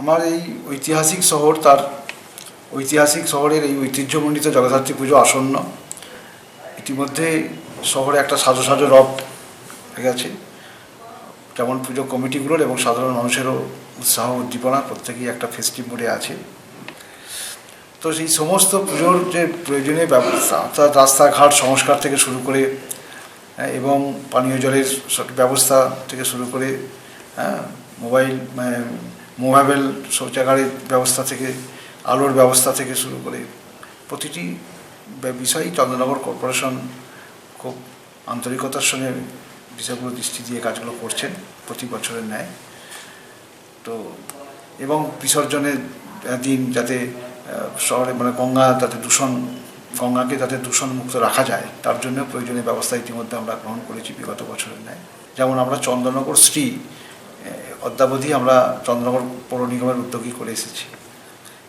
আমার এই ঐতিহাসিক শহর তার ঐতিহাসিক শহরের এই ঐতিহ্যমণ্ডিত জগদ্ধাত্রী পুজো আসন্ন। ইতিমধ্যে শহরে একটা সাজো সাজো রব হয়ে গেছে। যেমন পুজো কমিটিগুলোর এবং সাধারণ মানুষেরও উৎসাহ উদ্দীপনা প্রত্যেকেই একটা ফেস্টিভ মোডে আছে। তো সেই সমস্ত পুজোর যে প্রয়োজনীয় ব্যবস্থা অর্থাৎ রাস্তাঘাট সংস্কার থেকে শুরু করে হ্যাঁ, এবং পানীয় জলের ব্যবস্থা থেকে শুরু করে হ্যাঁ মোবাইল মোবাইল শৌচাগারের ব্যবস্থা থেকে, আলোর ব্যবস্থা থেকে শুরু করে প্রতিটি বিষয়ই চন্দ্রনগর কর্পোরেশন খুব আন্তরিকতার সঙ্গে বিষয়গুলো দৃষ্টি দিয়ে কাজগুলো করছেন প্রতি বছরের ন্যায়। তো, এবং বিসর্জনের দিন যাতে শহরে মানে গঙ্গা যাতে দূষণ, গঙ্গাকে যাতে দূষণমুক্ত রাখা যায়, তার জন্য প্রয়োজনীয় ব্যবস্থা ইতিমধ্যে আমরা গ্রহণ করেছি বিগত বছরের ন্যায়। যেমন আমরা চন্দ্রনগর শ্রী অদ্যাবধি আমরা চন্দ্রনগর পৌর নিগমের উদ্যোগী করে এসেছি।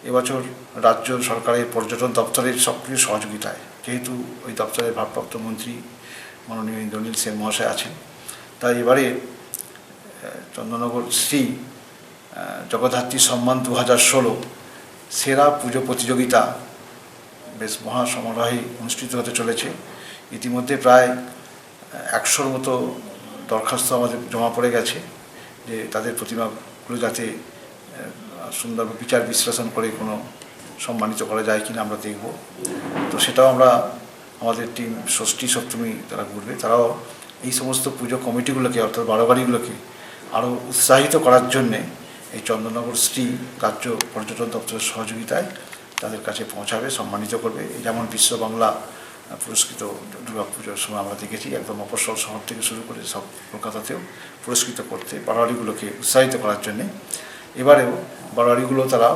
এবছর রাজ্য সরকারের পর্যটন দপ্তরের সক্রিয় সহযোগিতায়, যেহেতু ওই দপ্তরের ভারপ্রাপ্ত মন্ত্রী মাননীয় ইন্দ্রনীল সেন মহাশয় আছেন, তাই এবারে চন্দ্রনগর শ্রী জগদ্ধাত্রী সম্মান দু হাজার ষোলো সেরা পুজো প্রতিযোগিতা বেশ মহা সমারোহে অনুষ্ঠিত হতে চলেছে। ইতিমধ্যে প্রায় একশোর মতো দরখাস্ত আমাদের জমা পড়ে গেছে। যে তাদের প্রতিমাগুলো যাতে সুন্দর বিচার বিশ্লেষণ করে কোনো সম্মানিত করা যায় কিনা আমরা দেখব। তো সেটাও আমরা, আমাদের টিম ষষ্ঠী সপ্তমী তারা ঘুরবে। তারাও এই সমস্ত পুজো কমিটিগুলোকে অর্থাৎ বারোবারিগুলোকে আরও উৎসাহিত করার জন্যে এই চন্দননগর শ্রী রাজ্য পর্যটন দপ্তরের সহযোগিতায় তাদের কাছে পৌঁছাবে, সম্মানিত করবে। যেমন বিশ্ব বাংলা পুরস্কৃত দুর্গা পুজোর সময় আমরা দেখেছি, একদম মফস্বল শহর থেকে শুরু করে সব কলকাতাতেও পুরস্কৃত করতে বারোয়ারিগুলোকে উৎসাহিত করার জন্যে। এবারেও বারোয়ারিগুলো তারা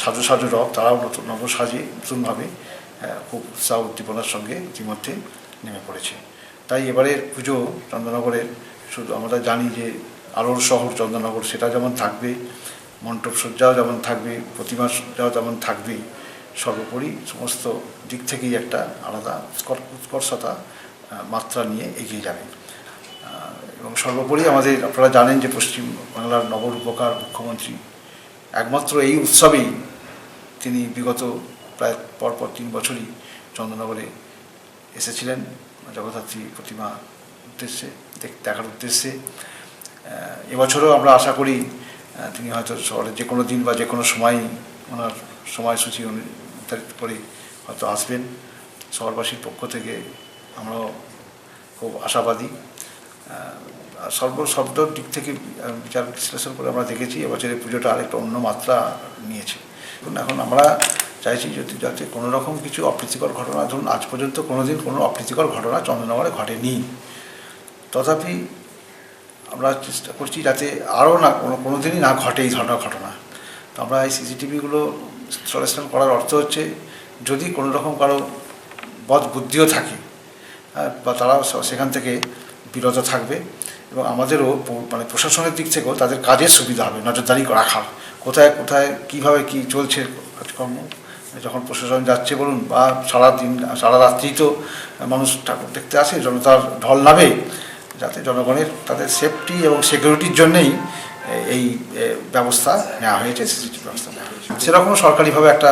সাজো সাজু রব, তারাও নতুন নব সাজে নতুনভাবে খুব উৎসাহ উদ্দীপনার সঙ্গে ইতিমধ্যে নেমে পড়েছে। তাই এবারের পুজো চন্দননগরের, শুধু আমরা জানি যে আলোর শহর চন্দননগর, সেটা যেমন থাকবে মণ্ডপ সজ্জাও যেমন থাকবে প্রতিমা সজ্জাও যেমন থাকবে সর্বোপরি সমস্ত দিক থেকেই একটা আলাদা উৎকর- উৎকর্ষতা মাত্রা নিয়ে এগিয়ে যাবে। এবং সর্বোপরি আমাদের আপনারা জানেন যে পশ্চিম বাংলার নবরূপকার মুখ্যমন্ত্রী একমাত্র এই উৎসবেই তিনি বিগত প্রায় পরপর তিন বছরই চন্দ্রনগরে এসেছিলেন। জগদ্ধাত্রী প্রতিমা উদ্দেশ্যে, দেখ- দেখার উদ্দেশ্যে। এবছরও আমরা আশা করি তিনি হয়তো শহরের যে কোনো দিন বা যে কোনো সময় ওনার সময়সূচি নির্ধারিত করে হয়তো আসবেন। শহরবাসীর পক্ষ থেকে আমরাও খুব আশাবাদী। সর্ব শব্দ দিক থেকে বিচার বিশ্লেষণ করে আমরা দেখেছি, এবছরের পুজোটা আরেকটা অন্য মাত্রা নিয়েছে। এখন এখন আমরা চাইছি যদি যাতে কোনো রকম কিছু অপ্রীতিকর ঘটনা, ধরুন আজ পর্যন্ত কোনো দিন কোনো অপ্রীতিকর ঘটনা চন্দ্রনগরে ঘটেনি। তথাপি আমরা চেষ্টা করছি যাতে আরও না কোনো কোনো দিনই না ঘটে এই ধরনের ঘটনা। তো আমরা এই সিসিটিভিগুলো ইনস্টলেশন করার অর্থ হচ্ছে, যদি কোনো রকম কারও বদ বুদ্ধিও থাকে বা তারাও সেখান থেকে বিরত থাকবে এবং আমাদেরও মানে প্রশাসনের দিক থেকেও তাদের কাজের সুবিধা হবে, নজরদারি রাখার। কোথায় কোথায়, কীভাবে কী চলছে কাজকর্ম, যখন প্রশাসন যাচ্ছে বলুন বা সারা দিন, সারা রাত্রি তো মানুষ ঠাকুর দেখতে আসে, জনতার ঢল নামে, যাতে জনগণের তাদের সেফটি এবং সিকিউরিটির জন্যেই এই ব্যবস্থা নেওয়া হয়েছে সিসিটিভি ব্যবস্থা নেওয়া হয়েছে। সেরকম সরকারিভাবে একটা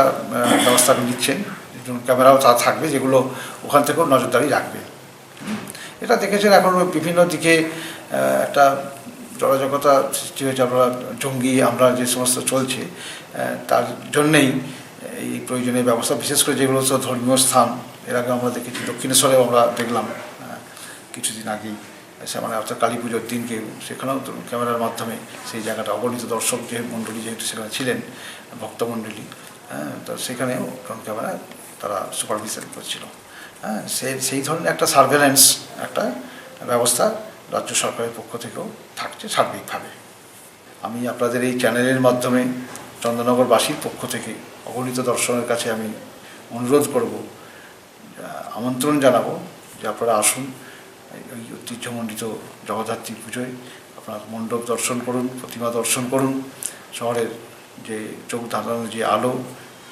ব্যবস্থা নিচ্ছেন ক্যামেরাও তা থাকবে, যেগুলো ওখান থেকেও নজরদারি রাখবে। এটা দেখেছেন এখন বিভিন্ন দিকে একটা জড়জগতা সৃষ্টি হয়েছে, আমরা জঙ্গি, আমরা যে সমস্ত চলছে তার জন্যেই এই প্রয়োজনীয় ব্যবস্থা, বিশেষ করে যেগুলো ধর্মীয় স্থান, এর আগে আমরা দেখেছি, দক্ষিণেশ্বরেও আমরা দেখলাম কিছুদিন আগেই। মানে অর্থাৎ কালী পুজোর দিনকে সেখানেও ক্যামেরার মাধ্যমে সেই জায়গাটা অগণিত দর্শক যে মণ্ডলী যেহেতু সেখানে ছিলেন ভক্তমণ্ডলী হ্যাঁ তো সেখানেও ড্রোন ক্যামেরা তারা সুপারভিশন করছিল। হ্যাঁ সেই সেই ধরনের একটা সার্ভেলেন্স একটা ব্যবস্থা রাজ্য সরকারের পক্ষ থেকেও থাকছে সার্বিকভাবে। আমি আপনাদের এই চ্যানেলের মাধ্যমে চন্দ্রনগরবাসীর পক্ষ থেকে অগণিত দর্শনের কাছে আমি অনুরোধ করব আমন্ত্রণ জানাব যে আপনারা আসুন ওই ঐতিহ্যমণ্ডিত জগদ্ধাত্রী পুজোয় আপনার মণ্ডপ দর্শন করুন, প্রতিমা দর্শন করুন, শহরের যে চোখ ধাঁধানো যে আলো,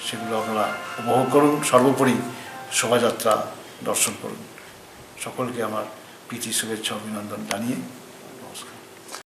সেগুলো আপনারা উপভোগ করুন, সর্বোপরি শোভাযাত্রা দর্শন করুন। সকলকে আমার প্রীতি, শুভেচ্ছা, অভিনন্দন জানিয়ে